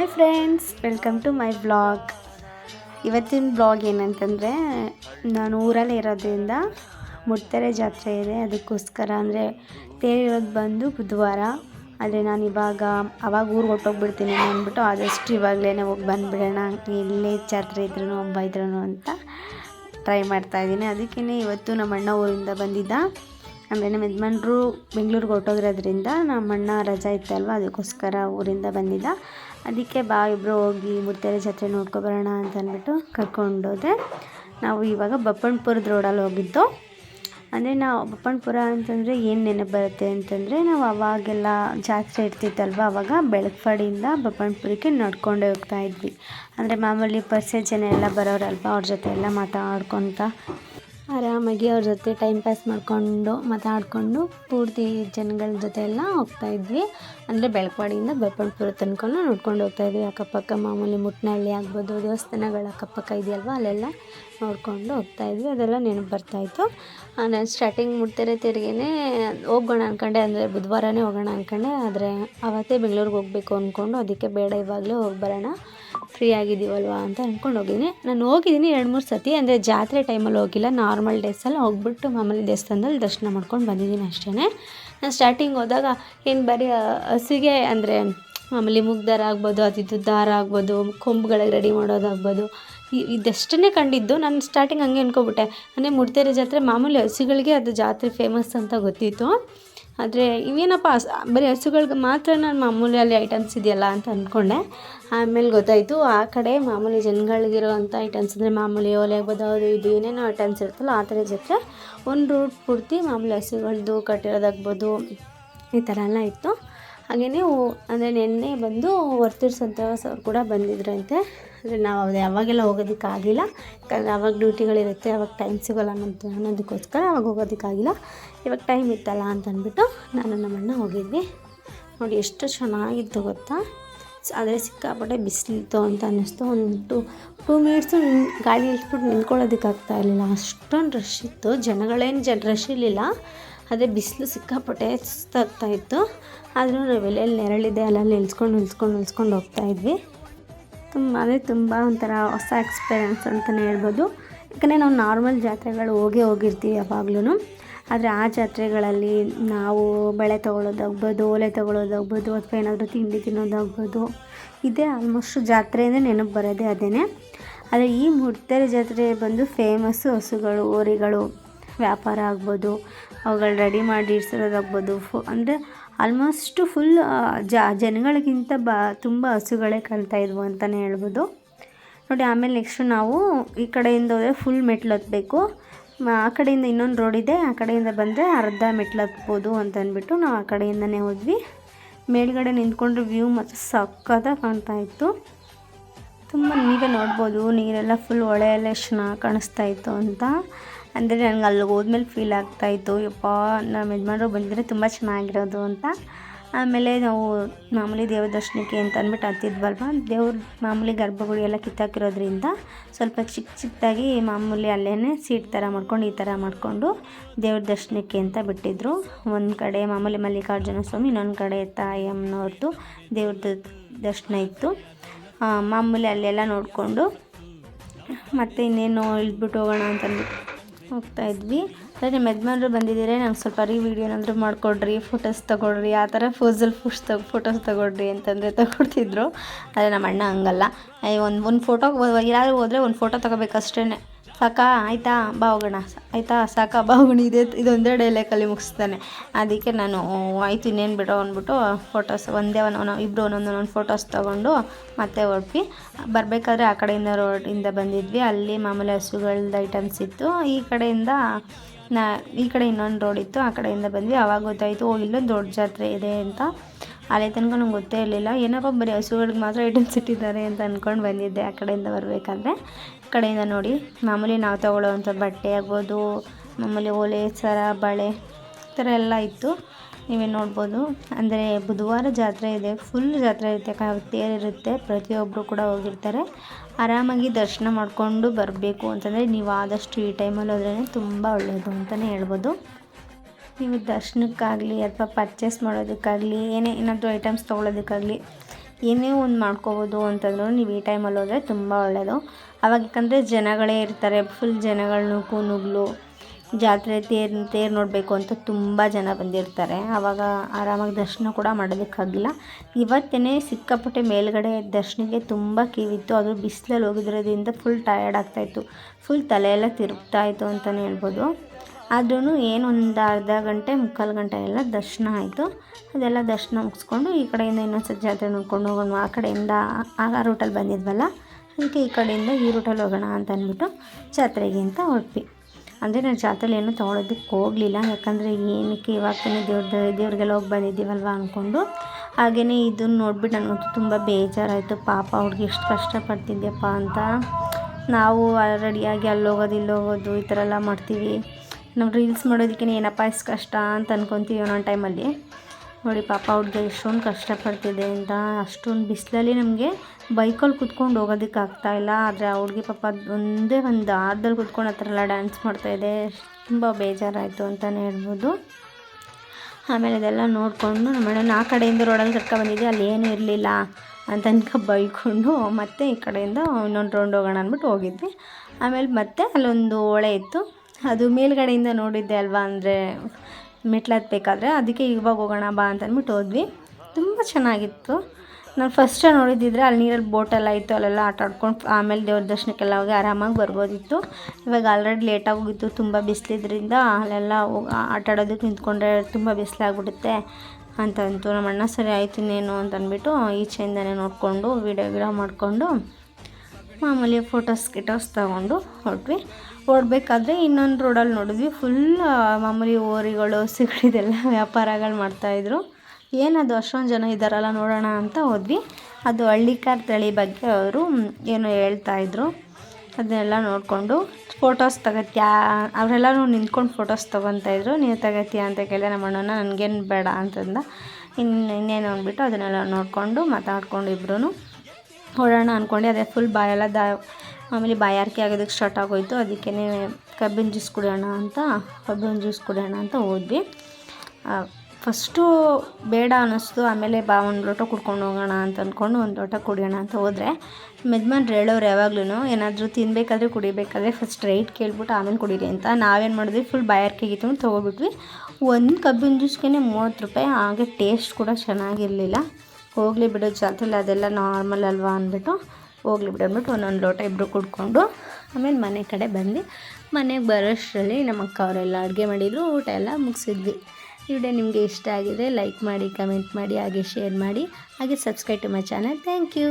Hi friends welcome to my blog ಇವತ್ತಿನ blog ಏನಂತಂದರೆ, ನಾನು ಊರಲ್ಲೇ ಇರೋದ್ರಿಂದ ಮುಟ್ತೆರೆ ಜಾತ್ರೆ ಇದೆ. ಅದಕ್ಕೋಸ್ಕರ ಅಂದರೆ ತೇರಿರೋದು ಬಂದು ಬುಧವಾರ. ಆದರೆ ನಾನು ಇವಾಗ, ಅವಾಗ ಊರಿಗೆ ಹೊಟ್ಟೋಗ್ಬಿಡ್ತೀನಿ ಅಂದ್ಬಿಟ್ಟು ಆದಷ್ಟು ಇವಾಗಲೇ ಹೋಗಿ ಬಂದುಬಿಡೋಣ. ಎಲ್ಲೇ ಜಾತ್ರೆ ಇದ್ರೂ ಹಬ್ಬ ಇದ್ರೂ ಅಂತ ಟ್ರೈ ಮಾಡ್ತಾಯಿದ್ದೀನಿ ಅದಕ್ಕೇ ಇವತ್ತು ನಮ್ಮ ಅಣ್ಣ ಊರಿಂದ ಬಂದಿದ್ದ. ಅಂದರೆ ನಮ್ಮ ಯಜಮಾನ್ರು ಬೆಂಗಳೂರಿಗೆ ಹೊರಟೋಗಿರೋದ್ರಿಂದ ನಮ್ಮ ಅಣ್ಣ ರಜಾ ಇತ್ತಲ್ವ, ಅದಕ್ಕೋಸ್ಕರ ಊರಿಂದ ಬಂದಿದ್ದ. ಅದಕ್ಕೆ ಬಾ ಇಬ್ಬರು ಹೋಗಿ ಮುತ್ತೇರ ಜಾತ್ರೆ ನೋಡ್ಕೊಬರೋಣ ಅಂತ ಅಂದ್ಬಿಟ್ಟು ಕರ್ಕೊಂಡೋದೆ ನಾವು ಇವಾಗ ಬಪ್ಪಣ್ಪುರದ ರೋಡಲ್ಲಿ ಹೋಗಿದ್ದು. ಅಂದರೆ ನಾವು ಬಪ್ಪಣ್ಪುರ ಅಂತಂದರೆ ಏನು ನೆನಪು ಬರುತ್ತೆ ಅಂತಂದರೆ ನಾವು ಅವಾಗೆಲ್ಲ ಜಾತ್ರೆ ಇರ್ತಿತ್ತಲ್ವ, ಅವಾಗ ಬೆಳಕ್ಪಾಡಿಯಿಂದ ಬಪ್ಪಣ್ಪುರಕ್ಕೆ ನಡ್ಕೊಂಡೇ ಹೋಗ್ತಾ ಇದ್ವಿ. ಅಂದರೆ ಮಾಮೂಲಿ ಪರ್ಸೆ ಜನ ಎಲ್ಲ ಬರೋರಲ್ವ, ಅವ್ರ ಜೊತೆ ಎಲ್ಲ ಮಾತಾಡ್ಕೊತ ಆರಾಮಾಗಿ ಅವ್ರ ಜೊತೆ ಟೈಮ್ ಪಾಸ್ ಮಾಡಿಕೊಂಡು, ಮಾತಾಡಿಕೊಂಡು, ಪೂರ್ತಿ ಜನಗಳ ಜೊತೆ ಎಲ್ಲ ಹೋಗ್ತಾಯಿದ್ವಿ ಅಂದರೆ ಬೆಳಕವಾಡಿಯಿಂದ ಬೆಪ್ಪಳ್ಪುರ ತನಕ ನೋಡ್ಕೊಂಡು ಹೋಗ್ತಾಯಿದ್ವಿ ಅಕ್ಕಪಕ್ಕ ಮಾಮೂಲಿ ಮುಟ್ನಹಳ್ಳಿ ಆಗ್ಬೋದು, ದೇವಸ್ಥಾನಗಳ ಅಕ್ಕಪಕ್ಕ ಇದೆಯಲ್ವ, ಅಲ್ಲೆಲ್ಲ ನೋಡ್ಕೊಂಡು ಹೋಗ್ತಾಯಿದ್ವಿ ಅದೆಲ್ಲ ನೆನಪು ಬರ್ತಾಯಿತ್ತು ನಾನು ಸ್ಟಾರ್ಟಿಂಗ್ ಮುಟ್ತಾರೆ ತಿರ್ಗೇನೆ ಹೋಗೋಣ ಅಂದ್ಕೊಂಡೆ ಅಂದರೆ ಬುಧವಾರನೇ ಹೋಗೋಣ ಅಂದ್ಕೊಂಡೆ ಆದರೆ ಅವತ್ತೇ ಬೆಂಗಳೂರಿಗೆ ಹೋಗಬೇಕು ಅಂದ್ಕೊಂಡು ಅದಕ್ಕೆ ಬೇಡ, ಇವಾಗಲೇ ಹೋಗಿ ಬರೋಣ. ಫ್ರೀ ಆಗಿದ್ದೀವಲ್ವಾ ಅಂತ ಅಂದ್ಕೊಂಡು ಹೋಗಿದ್ದೀನಿ ನಾನು ಹೋಗಿದ್ದೀನಿ ಎರಡು ಮೂರು ಸತಿ. ಅಂದರೆ ಜಾತ್ರೆ ಟೈಮಲ್ಲಿ ಹೋಗಿಲ್ಲ. ನಾರ್ಮಲ್ ಡೇಸಲ್ಲಿ ಹೋಗ್ಬಿಟ್ಟು ಮಾಮೂಲಿ ದೇವಸ್ಥಾನದಲ್ಲಿ ದರ್ಶನ ಮಾಡ್ಕೊಂಡು ಬಂದಿದ್ದೀನಿ ಅಷ್ಟೇ ನಾನು ಸ್ಟಾರ್ಟಿಂಗ್ ಹೋದಾಗ ಏನು ಬರೀ ಹಸಿಗೆ ಅಂದರೆ ಮಾಮೂಲಿ ಮುಗ್ದಾರ ಆಗ್ಬೋದು ಅದಿದ್ದು ದಾರ ಆಗ್ಬೋದು ಕೊಂಬುಗಳಿಗೆ ರೆಡಿ ಮಾಡೋದಾಗ್ಬೋದು ಇದಷ್ಟನ್ನೇ ಕಂಡಿದ್ದು. ನಾನು ಸ್ಟಾರ್ಟಿಂಗ್ ಹಂಗೆ ಅಂದ್ಕೊಬಿಟ್ಟೆ ಅಂದರೆ ಮುಡ್ತೇರೆ ಜಾತ್ರೆ ಮಾಮೂಲಿ ಹಸಿಗಳಿಗೆ ಅದು ಜಾತ್ರೆ ಫೇಮಸ್ ಅಂತ ಗೊತ್ತಿತ್ತು. ಆದರೆ ಇವೇನಪ್ಪ ಬರೀ ಹಸುಗಳ್ಗೆ ಮಾತ್ರ ನಾನು ಮಾಮೂಲಿ ಐಟಮ್ಸ್ ಇದೆಯಲ್ಲ ಅಂತ ಅಂದ್ಕೊಂಡೆ. ಆಮೇಲೆ ಗೊತ್ತಾಯಿತು, ಆ ಕಡೆ ಮಾಮೂಲಿ ಜನಗಳಿಗಿರೋವಂಥ ಐಟಮ್ಸ್ ಅಂದರೆ ಮಾಮೂಲಿ ಓಲೆ ಆಗ್ಬೋದು ಅದು ಇದು ಏನೇನೋ ಐಟಮ್ಸ್ ಇರುತ್ತಲ್ಲ, ಆ ಥರ ಜೊತೆ ಒಂದು ರೂಟ್ ಪೂರ್ತಿ ಮಾಮೂಲಿ ಹಸುಗಳದ್ದು ಕಟ್ಟಿರೋದಾಗ್ಬೋದು, ಈ ಥರ ಎಲ್ಲ ಇತ್ತು. ಹಾಗೆಯೇ ಅಂದರೆ ನಿನ್ನೆ ಬಂದು ವರ್ತೂರು ಸಂತೋಷ್ ಅವ್ರು ಕೂಡ ಬಂದಿದ್ರಂತೆ. ಅಂದರೆ ನಾವು ಅದು ಯಾವಾಗೆಲ್ಲ ಹೋಗೋದಕ್ಕಾಗಿಲ್ಲ ಯಾಕಂದರೆ ಅವಾಗ ಡ್ಯೂಟಿಗಳಿರುತ್ತೆ, ಅವಾಗ ಟೈಮ್ ಸಿಗೋಲ್ಲ ಅನ್ನೋದು ಅನ್ನೋದಕ್ಕೋಸ್ಕರ ಅವಾಗ ಹೋಗೋದಕ್ಕಾಗಿಲ್ಲ ಇವಾಗ ಟೈಮ್ ಇತ್ತಲ್ಲ ಅಂತ ಅಂದ್ಬಿಟ್ಟು ನಾನು ನಮ್ಮಣ್ಣ ಹೋಗಿದ್ವಿ. ನೋಡಿ ಎಷ್ಟು ಚೆನ್ನಾಗಿತ್ತು ಗೊತ್ತಾ? ಆದರೆ ಸಿಕ್ಕಾಪಟ್ಟೆ ಬಿಸಿಲಿತ್ತು ಅಂತ ಅನ್ನಿಸ್ತು. ಒಂದು ಟು ಟೂ ಮಿನಿಟ್ಸು ಗಾಡಿ ಇಳಿಸ್ಬಿಟ್ಟು ನಿಂತ್ಕೊಳ್ಳೋದಕ್ಕಾಗ್ತಾ ಇರಲಿಲ್ಲ. ಅಷ್ಟೊಂದು ರಶ್ ಇತ್ತು. ಜನಗಳೇನು ಜನ ರಶ್ ಇರಲಿಲ್ಲ. ಅದೇ ಬಿಸಿಲು ಸಿಕ್ಕಾಪಟ್ಟೆ ಸುಸ್ತಾಗ್ತಾ ಇತ್ತು. ಆದರೂ ನಾವು ಎಲ್ಲೆಲ್ಲಿ ನೆರಳಿದೆ ಅಲ್ಲೆಲ್ಲಿ ನಿಲ್ಸ್ಕೊಂಡು ನಿಲ್ಸ್ಕೊಂಡು ನಿಲ್ಸ್ಕೊಂಡು ಹೋಗ್ತಾಯಿದ್ವಿ ತುಂಬ ಅಂದರೆ ತುಂಬ ಒಂಥರ ಹೊಸ ಎಕ್ಸ್ಪೀರಿಯೆನ್ಸ್ ಅಂತಲೇ ಹೇಳ್ಬೋದು. ಯಾಕಂದರೆ ನಾವು ನಾರ್ಮಲ್ ಜಾತ್ರೆಗಳು ಹೋಗೇ ಹೋಗಿರ್ತೀವಿ ಯಾವಾಗ್ಲೂ ಆದರೆ ಆ ಜಾತ್ರೆಗಳಲ್ಲಿ ನಾವು ಬೆಳೆ ತೊಗೊಳೋದಾಗ್ಬೋದು, ಓಲೆ ತೊಗೊಳೋದಾಗ್ಬೋದು, ಅಥವಾ ಏನಾದರೂ ತಿಂಡಿ ತಿನ್ನೋದಾಗ್ಬೋದು, ಇದೇ ಆಲ್ಮೋಸ್ಟ್ ಜಾತ್ರೆಯಿಂದ ನೆನಪು ಬರೋದೇ ಅದೇ ಆದರೆ ಈ ಮುಡ್ತೆರೆ ಜಾತ್ರೆ ಬಂದು ಫೇಮಸ್ಸು ಹಸುಗಳು ಓರಿಗಳು ವ್ಯಾಪಾರ ಆಗ್ಬೋದು, ಅವುಗಳು ರೆಡಿ ಮಾಡಿ ಇಡ್ಸಿರೋದಾಗ್ಬೋದು. ಫು, ಅಂದರೆ ಆಲ್ಮೋಸ್ಟು ಫುಲ್ ಜ, ಜನಗಳಿಗಿಂತ ಬ, ತುಂಬ ಹಸುಗಳೇ ಕಾಣ್ತಾ ಇದ್ವು ಅಂತಲೇ ಹೇಳ್ಬೋದು. ನೋಡಿ, ಆಮೇಲೆ ನೆಕ್ಸ್ಟು ನಾವು ಈ ಕಡೆಯಿಂದ ಹೋದರೆ ಫುಲ್ ಮೆಟ್ಲು ಹತ್ತಬೇಕು ಆ ಕಡೆಯಿಂದ ಇನ್ನೊಂದು ರೋಡ್ ಇದೆ, ಆ ಕಡೆಯಿಂದ ಬಂದರೆ ಅರ್ಧ ಮೆಟ್ಲು ಹತ್ಬೋದು ಅಂತ ಅಂದ್ಬಿಟ್ಟು ನಾವು ಆ ಕಡೆಯಿಂದನೇ ಹೋದ್ವಿ. ಮೇಲ್ಗಡೆ ನಿಂತ್ಕೊಂಡ್ರೆ ವ್ಯೂ ಮತ್ತು ಸಕ್ಕತ್ತಾಗಿ ಕಾಣ್ತಾ ಇತ್ತು. ತುಂಬ ನೀವೇ ನೋಡ್ಬೋದು, ನೀರೆಲ್ಲ ಫುಲ್ ಹೊಳೆ ಎಲ್ಲ ಎಷ್ಟು ಚೆನ್ನಾಗಿ ಕಾಣಿಸ್ತಾ ಇತ್ತು ಅಂತ. ಅಂದರೆ ನನಗೆ ಅಲ್ಲಿ ಹೋದ್ಮೇಲೆ ಫೀಲ್ ಆಗ್ತಾಯಿತ್ತು ಯಪ್ಪ ನಮ್ಮ ಯಜಮಾನ್ರು ಬಂದಿದ್ದರೆ ತುಂಬ ಚೆನ್ನಾಗಿರೋದು ಅಂತ. ಆಮೇಲೆ ನಾವು ಮಾಮೂಲಿ ದೇವ್ರ ದರ್ಶನಕ್ಕೆ ಅಂತ ಅಂದ್ಬಿಟ್ಟು ಹತ್ತಿದ್ವಲ್ವ? ದೇವ್ರ ಮಾಮೂಲಿ ಗರ್ಭಗುಡಿ ಎಲ್ಲ ಕಿತ್ತಾಕಿರೋದ್ರಿಂದ ಸ್ವಲ್ಪ ಚಿಕ್ಕ ಚಿಕ್ಕದಾಗಿ ಮಾಮೂಲಿ ಅಲ್ಲೇ ಸೀಟ್ ಥರ ಮಾಡ್ಕೊಂಡು, ಈ ಥರ ಮಾಡಿಕೊಂಡು ದೇವ್ರ ದರ್ಶನಕ್ಕೆ ಅಂತ ಬಿಟ್ಟಿದ್ರು. ಒಂದು ಕಡೆ ಮಾಮೂಲಿ ಮಲ್ಲಿಕಾರ್ಜುನ ಸ್ವಾಮಿ, ಇನ್ನೊಂದು ಕಡೆ ತಾಯಿ ಅಮ್ಮನವ್ರದ್ದು ದೇವ್ರದ್ದು ದರ್ಶನ ಇತ್ತು. ಮಾಮೂಲಿ ಅಲ್ಲೆಲ್ಲ ನೋಡಿಕೊಂಡು ಮತ್ತು ಇನ್ನೇನು ಇಳಿದ್ಬಿಟ್ಟು ಹೋಗೋಣ ಅಂತಂದ್ಬಿಟ್ಟು ಹೋಗ್ತಾಯಿದ್ವಿ ಅದೇ ನಿಮ್ಮ ಯಜಮಾನ್ರು ಬಂದಿದ್ದೀರಿ. ನಂಗೆ ಸ್ವಲ್ಪ ರೀ ವೀಡಿಯೋ ಏನಾದರೂ ಮಾಡಿಕೊಡ್ರಿ ಫೋಟೋಸ್ ತೊಗೊಳ್ರಿ. ಆ ಥರ ಫೋಸಲ್ಲಿ ಫುಷ್ ತಗೊ ಫೋಟೋಸ್ ತೊಗೊಳ್ರಿ ಅಂತಂದರೆ ತಗೊಳ್ತಿದ್ರು. ಆದರೆ ನಮ್ಮ ಅಣ್ಣ ಹಂಗಲ್ಲ ಒಂದು ಒಂದು ಫೋಟೋ ಯಾರು ಹೋದರೆ ಒಂದು ಫೋಟೋ ತೊಗೋಬೇಕಷ್ಟೇ ಸಾಕಾ? ಆಯಿತಾ? ಬಾವುಗಣ ಆಯಿತಾ? ಸಾಕಾ? ಬಾವುಗಣ ಇದೇ ಇದೊಂದೇ ಡೈಲಾಗಲ್ಲಿ ಮುಗಿಸ್ತಾನೆ. ಅದಕ್ಕೆ ನಾನು ಆಯಿತು, ಇನ್ನೇನು ಬಿಡೋ, ಅಂದ್ಬಿಟ್ಟು ಫೋಟೋಸ್ ಒಂದೇ ಒಂದು ಇಬ್ಬರು ಒಂದೊಂದು ಒಂದೊಂದು ಫೋಟೋಸ್ ತೊಗೊಂಡು ಮತ್ತೆ ಹೊರಪಿ ಬರಬೇಕಾದ್ರೆ ಆ ಕಡೆಯಿಂದ ರೋಡಿಂದ ಬಂದಿದ್ವಿ. ಅಲ್ಲಿ ಮಾಮೂಲಿ ಹಸುಗಳ್ದು ಐಟಮ್ಸ್ ಇತ್ತು. ಈ ಕಡೆಯಿಂದ ನಾ ಈ ಕಡೆ ಇನ್ನೊಂದು ರೋಡ್ ಇತ್ತು. ಆ ಕಡೆಯಿಂದ ಬಂದ್ವಿ. ಅವಾಗ ಗೊತ್ತಾಯಿತು, ಓ, ಇಲ್ಲೊಂದು ದೊಡ್ಡ ಜಾತ್ರೆ ಇದೆ ಅಂತ. ಅಲ್ಲಿ ತನಕ ನಂಗೆ ಗೊತ್ತೇ ಇರಲಿಲ್ಲ. ಏನಪ್ಪ ಬರೀ ಹಸುಗಳಿಗೆ ಮಾತ್ರ ಐಟಮ್ಸ್ ಇಟ್ಟಿದ್ದಾರೆ ಅಂತ ಅಂದ್ಕೊಂಡು ಬಂದಿದ್ದೆ ಆ ಕಡೆಯಿಂದ ಬರಬೇಕಾದ್ರೆ. ಕಡೆಯಿಂದ ನೋಡಿ, ಮಾಮೂಲಿ ನಾವು ತೊಗೊಳ್ಳೋವಂಥ ಬಟ್ಟೆ ಆಗ್ಬೋದು, ಮಾಮೂಲಿ ಓಲೆ, ಸರ, ಬಳೆ, ಈ ಥರ ಎಲ್ಲ ಇತ್ತು. ನೀವೇ ನೋಡ್ಬೋದು, ಅಂದರೆ ಬುಧವಾರ ಜಾತ್ರೆ ಇದೆ ಫುಲ್ ಜಾತ್ರೆ ಇರುತ್ತೆ ತೇರಿರುತ್ತೆ ಪ್ರತಿಯೊಬ್ಬರು ಕೂಡ ಹೋಗಿರ್ತಾರೆ. ಆರಾಮಾಗಿ ದರ್ಶನ ಮಾಡಿಕೊಂಡು ಬರಬೇಕು ಅಂತಂದರೆ ನೀವು ಆದಷ್ಟು ಈ ಟೈಮಲ್ಲಿ ಹೋದ್ರೇ ತುಂಬ ಒಳ್ಳೆಯದು ಅಂತಲೇ ಹೇಳ್ಬೋದು. ನೀವು ದರ್ಶನಕ್ಕಾಗಲಿ ಅಥವಾ ಪರ್ಚೇಸ್ ಮಾಡೋದಕ್ಕಾಗಲಿ, ಏನೇ ಏನಾದರೂ ಐಟಮ್ಸ್ ತೊಗೊಳೋದಕ್ಕಾಗಲಿ ಏನೇ ಒಂದು ಮಾಡ್ಕೋಬೋದು ಅಂತಂದ್ರು ನೀವು ಈ ಟೈಮಲ್ಲಿ ಹೋದರೆ ತುಂಬ ಒಳ್ಳೆಯದು ಅವಾಗ ಯಾಕಂದರೆ ಜನಗಳೇ ಇರ್ತಾರೆ ಫುಲ್ ಜನಗಳ ನುಗ್ಗು ನುಗ್ಲು, ಜಾತ್ರೆ ತೇರ್, ತೇರು ನೋಡಬೇಕು ಅಂತ ತುಂಬ ಜನ ಬಂದಿರ್ತಾರೆ. ಆವಾಗ ಆರಾಮಾಗಿ ದರ್ಶನ ಕೂಡ ಮಾಡೋದಕ್ಕಾಗಿಲ್ಲ. ಇವತ್ತೇ ಸಿಕ್ಕಾಪಟ್ಟೆ ಮೇಲ್ಗಡೆ ದರ್ಶನಕ್ಕೆ ತುಂಬ ಕಿವಿತ್ತು. ಅದು ಬಿಸಿಲಲ್ಲಿ ಹೋಗಿದ್ರೋದ್ರಿಂದ ಫುಲ್ ಟಯರ್ಡ್ ಆಗ್ತಾಯಿತ್ತು ಫುಲ್ ತಲೆಯೆಲ್ಲ ತಿರುಗ್ತಾಯಿತ್ತು ಅಂತಲೇ ಹೇಳ್ಬೋದು. ಆದ್ರೂ ಏನು ಒಂದು ಅರ್ಧ ಗಂಟೆ, ಮುಕ್ಕಾಲು ಗಂಟೆ ಎಲ್ಲ ದರ್ಶನ ಆಯಿತು. ಅದೆಲ್ಲ ದರ್ಶನ ಮುಗಿಸ್ಕೊಂಡು ಈ ಕಡೆಯಿಂದ ಇನ್ನೊಂದು ಜಾತ್ರೆ ನೋಡ್ಕೊಂಡು ಹೋಗೋಣ, ಆ ಕಡೆಯಿಂದ ಆ ರೂಟಲ್ಲಿ ಬಂದಿದ್ವಲ್ಲ, ಅದಕ್ಕೆ ಈ ಕಡೆಯಿಂದ ಈ ರೂಟಲ್ಲಿ ಹೋಗೋಣ ಅಂತ ಅಂದ್ಬಿಟ್ಟು ಜಾತ್ರೆಗೆ ಅಂತ ಹೊರಟ್ವಿ. ಅಂದರೆ ನಾನು ಜಾತ್ರೆಲಿ ಏನೂ ತೊಗೊಳೋದಕ್ಕೆ ಹೋಗಲಿಲ್ಲ, ಯಾಕಂದರೆ ಏನಕ್ಕೆ ಇವಾಗ ತಾನೇ ದೇವ್ರ ದೇವ್ರಿಗೆಲ್ಲ ಹೋಗಿ ಬಂದಿದ್ದೀವಲ್ವ ಅಂದ್ಕೊಂಡು ಹಾಗೆಯೇ ಇದನ್ನು ನೋಡ್ಬಿಟ್ಟು ನನಗಂತೂ ತುಂಬ ಬೇಜಾರಾಯಿತು. ಪಾಪ ಅವ್ರಿಗೆ ಎಷ್ಟು ಕಷ್ಟಪಡ್ತಿದ್ಯಪ್ಪ ಅಂತ. ನಾವು ರೆಡಿಯಾಗಿ ಅಲ್ಲೋಗೋದು ಇಲ್ಲೋಗೋದು ಈ ಥರ ಎಲ್ಲ ಮಾಡ್ತೀವಿ. ನಾವು ರೀಲ್ಸ್ ಮಾಡೋದಕ್ಕೆ ಏನಪ್ಪ ಇಷ್ಟು ಕಷ್ಟ ಅಂತ ಅನ್ಕೊತೀವಿ ಒಂದೊಂದು ಟೈಮಲ್ಲಿ. ನೋಡಿ ಪಾಪ ಹುಡುಗ ಎಷ್ಟೊಂದು ಕಷ್ಟಪಡ್ತಿದೆ ಅಂತ, ಅಷ್ಟೊಂದು ಬಿಸಿಲಲ್ಲಿ ನಮಗೆ ಬೈಕಲ್ಲಿ ಕುತ್ಕೊಂಡು ಹೋಗೋದಕ್ಕೆ ಆಗ್ತಾಯಿಲ್ಲ ಆದರೆ ಆ ಹುಡುಗಿ ಪಾಪ ಒಂದೇ ಒಂದು ಆರ್ದಲ್ಲಿ ಕುತ್ಕೊಂಡು ಆ ಥರ ಎಲ್ಲ ಡ್ಯಾನ್ಸ್ ಮಾಡ್ತಾಯಿದೆ ತುಂಬ ಬೇಜಾರಾಯಿತು ಅಂತಲೇ ಹೇಳ್ಬೋದು. ಆಮೇಲೆ ಅದೆಲ್ಲ ನೋಡಿಕೊಂಡು ನಮ್ಮ ಅಣ್ಣನ ಆ ಕಡೆಯಿಂದ ರೋಡಲ್ಲಿ ಕರ್ಕೊಂಡು ಬಂದಿದ್ದೆ, ಅಲ್ಲಿ ಏನೂ ಇರಲಿಲ್ಲ ಅಂತ ಅನ್ಕೊ ಬೈಕೊಂಡು ಮತ್ತೆ ಈ ಕಡೆಯಿಂದ ಇನ್ನೊಂದು ರೌಂಡ್ ಹೋಗೋಣ ಅಂದ್ಬಿಟ್ಟು ಹೋಗಿದ್ವಿ. ಆಮೇಲೆ ಮತ್ತೆ ಅಲ್ಲೊಂದು ಹೊಳೆ ಇತ್ತು. ಅದು ಮೇಲ್ಗಡೆಯಿಂದ ನೋಡಿದ್ದೆ ಅಲ್ವಾ, ಅಂದರೆ ಮೆಟ್ಲು ಹತ್ಬೇಕಾದ್ರೆ ಅದಕ್ಕೆ ಇವಾಗ ಹೋಗೋಣ ಬಾ ಅಂತ ಅಂದ್ಬಿಟ್ಟು ಹೋದ್ವಿ. ತುಂಬ ಚೆನ್ನಾಗಿತ್ತು. ನಾನು ಫಸ್ಟ್ ನೋಡಿದ್ದಿದ್ರೆ ಅಲ್ಲಿ ನೀರಲ್ಲಿ ಬೋಟೆಲ್ಲ ಇತ್ತು, ಅಲ್ಲೆಲ್ಲ ಆಟ ಆಡ್ಕೊಂಡು ಆಮೇಲೆ ದೇವ್ರ ದರ್ಶನಕ್ಕೆಲ್ಲ ಹೋಗಿ ಆರಾಮಾಗಿ ಬರ್ಬೋದಿತ್ತು. ಇವಾಗ ಆಲ್ರೆಡಿ ಲೇಟಾಗಿ ಹೋಗಿತ್ತು, ತುಂಬ ಬಿಸಿಲಿದ್ರಿಂದ ಅಲ್ಲೆಲ್ಲ ಆಟ ಆಡೋದಕ್ಕೆ ನಿಂತ್ಕೊಂಡ್ರೆ ತುಂಬ ಬಿಸಿಲಾಗ್ಬಿಡುತ್ತೆ ಅಂತ ಅಂತು. ನಮ್ಮ ಅಣ್ಣ ಸರಿ ಆಯ್ತು ಇನ್ನೇನು ಅಂತ ಅಂದ್ಬಿಟ್ಟು ಈಚೆಯಿಂದನೇ ನೋಡಿಕೊಂಡು ವೀಡಿಯೋ ಗಿಡ ಮಾಡಿಕೊಂಡು ಮಾಮೂಲಿ ಫೋಟೋಸ್ ಗಿಟೋಸ್ ತೊಗೊಂಡು ಹೊರಟ್ವಿ ಹೊರಡ್ಬೇಕಾದ್ರೆ ಇನ್ನೊಂದು ರೋಡಲ್ಲಿ ನೋಡಿದ್ವಿ. ಫುಲ್ ಮಾಮೂಲಿ ಓರಿಗಳು ಸಿಗಡಿದೆಲ್ಲ ವ್ಯಾಪಾರಗಳು ಮಾಡ್ತಾಯಿದ್ರು ಏನದು ಅಷ್ಟೊಂದು ಜನ ಇದ್ದಾರಲ್ಲ ನೋಡೋಣ ಅಂತ ಹೋದ್ವಿ. ಅದು ಹಳ್ಳಿಕಾರ್ ತಳಿ ಬಗ್ಗೆ ಅವರು ಏನೋ ಹೇಳ್ತಾಯಿದ್ರು ಅದನ್ನೆಲ್ಲ ನೋಡಿಕೊಂಡು ಫೋಟೋಸ್ ತಗತ್ಯಾ? ಅವರೆಲ್ಲರೂ ನಿಂತ್ಕೊಂಡು ಫೋಟೋಸ್ ತೊಗೊತಾಯಿದ್ರು ನೀವು ತಗತ್ತೀಯ ಅಂತ ಕೇಳಿದೆ. ನಮ್ಮ ಅಣ್ಣನ, ನನಗೇನು ಬೇಡ ಅಂತಂದ. ಇನ್ನು ಇನ್ನೇನು ಅಂದ್ಬಿಟ್ಟು ಅದನ್ನೆಲ್ಲ ನೋಡಿಕೊಂಡು ಮಾತಾಡ್ಕೊಂಡು ಇಬ್ಬರೂ ಹೊರಡೋಣ ಅಂದ್ಕೊಂಡೆ ಅದೇ ಫುಲ್ ಬಾಯೆಲ್ಲ ದಾ, ಆಮೇಲೆ ಬಾಯಾರಿಕೆ ಆಗೋದಕ್ಕೆ ಸ್ಟಾರ್ಟ್ ಆಗೋಯಿತು. ಅದಕ್ಕೇ ಕಬ್ಬಿನ ಜ್ಯೂಸ್ ಕುಡಿಯೋಣ ಅಂತ, ಕಬ್ಬಿನ ಜ್ಯೂಸ್ ಕುಡಿಯೋಣ ಅಂತ ಹೋದ್ವಿ. ಫಸ್ಟು ಬೇಡ ಅನ್ನಿಸ್ತು. ಆಮೇಲೆ ಬಾ, ಒಂದು ಲೋಟ ಕುಡ್ಕೊಂಡು ಹೋಗೋಣ ಅಂತ ಅಂದ್ಕೊಂಡು ಒಂದು ಲೋಟ ಕುಡಿಯೋಣ ಅಂತ ಹೋದರೆ ಮೆದ್ಮನ್ರು ಹೇಳೋರು ಯಾವಾಗ್ಲೂ ಏನಾದರೂ ತಿನ್ನಬೇಕಾದ್ರೆ ಕುಡಿಬೇಕಾದ್ರೆ ಫಸ್ಟ್ ರೈಟ್ ಕೇಳ್ಬಿಟ್ಟು ಆಮೇಲೆ ಕುಡೀರಿ ಅಂತ. ನಾವೇನು ಮಾಡಿದ್ವಿ ಫುಲ್ ಬಾಯಾರಿಕೆಗಿತ್ತು ತೊಗೊಬಿಟ್ವಿ. ಒಂದು ಕಬ್ಬಿನ ಜ್ಯೂಸ್ಗೆ ಮೂವತ್ತು ರೂಪಾಯಿ, ಹಾಗೆ ಟೇಸ್ಟ್ ಕೂಡ ಚೆನ್ನಾಗಿರಲಿಲ್ಲ. ಹೋಗಲಿ ಬಿಡೋ, ಜಾತ್ರೆಲಿ ಅದೆಲ್ಲ ನಾರ್ಮಲ್ ಅಲ್ವಾ ಅಂದ್ಬಿಟ್ಟು ಹೋಗ್ಲಿ ಬಿಡು ಅಂದ್ಬಿಟ್ಟು ಒಂದೊಂದು ಲೋಟ ಇಬ್ಬರು ಕುಡ್ಕೊಂಡು, ಆಮೇಲೆ ಮನೆ ಕಡೆ ಬಂದು ಮನೆಗೆ ಬರೋಷ್ಟರಲ್ಲಿ ನಮ್ಮ ಅಕ್ಕ ಅವರೆಲ್ಲ ಅಡುಗೆ ಮಾಡಿದ್ರು, ಊಟ ಎಲ್ಲ ಮುಗಿಸಿದ್ವಿ. ವಿಡಿಯೋ ನಿಮಗೆ ಇಷ್ಟ ಆಗಿದೆ ಲೈಕ್ ಮಾಡಿ ಕಮೆಂಟ್ ಮಾಡಿ, ಹಾಗೆ ಶೇರ್ ಮಾಡಿ, ಹಾಗೆ subscribe to my channel thank you